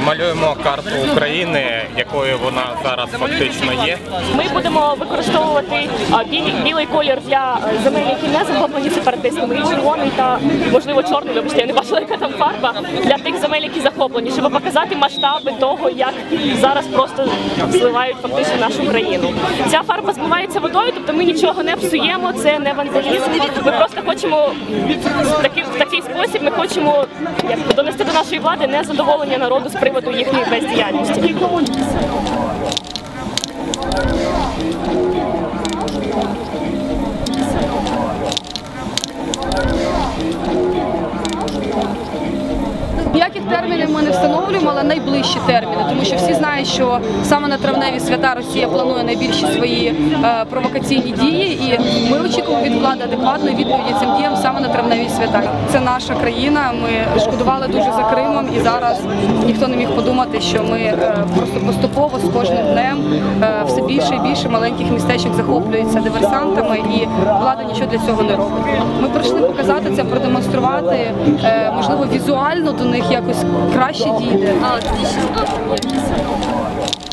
Малюємо карту України, якою вона зараз фактично є. Ми будемо використовувати білий, білий колір для е, земель, які не захоплені сепаратистами, і червоний та можливо чорний. Вибачте, я не бачила, яка там фарба для тих земель, які захоплені, щоб показати масштаби того, як зараз просто зливають фактично нашу країну. Ця фарба змивається водою, тобто ми нічого не псуємо, це не вандалізм. Ми просто хочемо в такий, в такий спосіб. Ми хочемо як донести до нашої влади незадоволення народу з приводу їхньої бездіяльності. Встановлюємо, але найближчі терміни, тому що всі знають, що саме на травневі свята Росія планує найбільші свої е, провокаційні дії, і ми очікуємо від влади адекватної відповіді цим діям саме на травневі свята. Це наша країна. Ми шкодували дуже за Кримом, і зараз ніхто не міг подумати, що ми е, просто поступово з кожним днем е, все більше і більше маленьких містечок захоплюються диверсантами, і влада нічого для цього не робить. Ми прийшли показати це, продемонструвати, можливо, візуально до них якось краще 哦、地震があった。ごめ。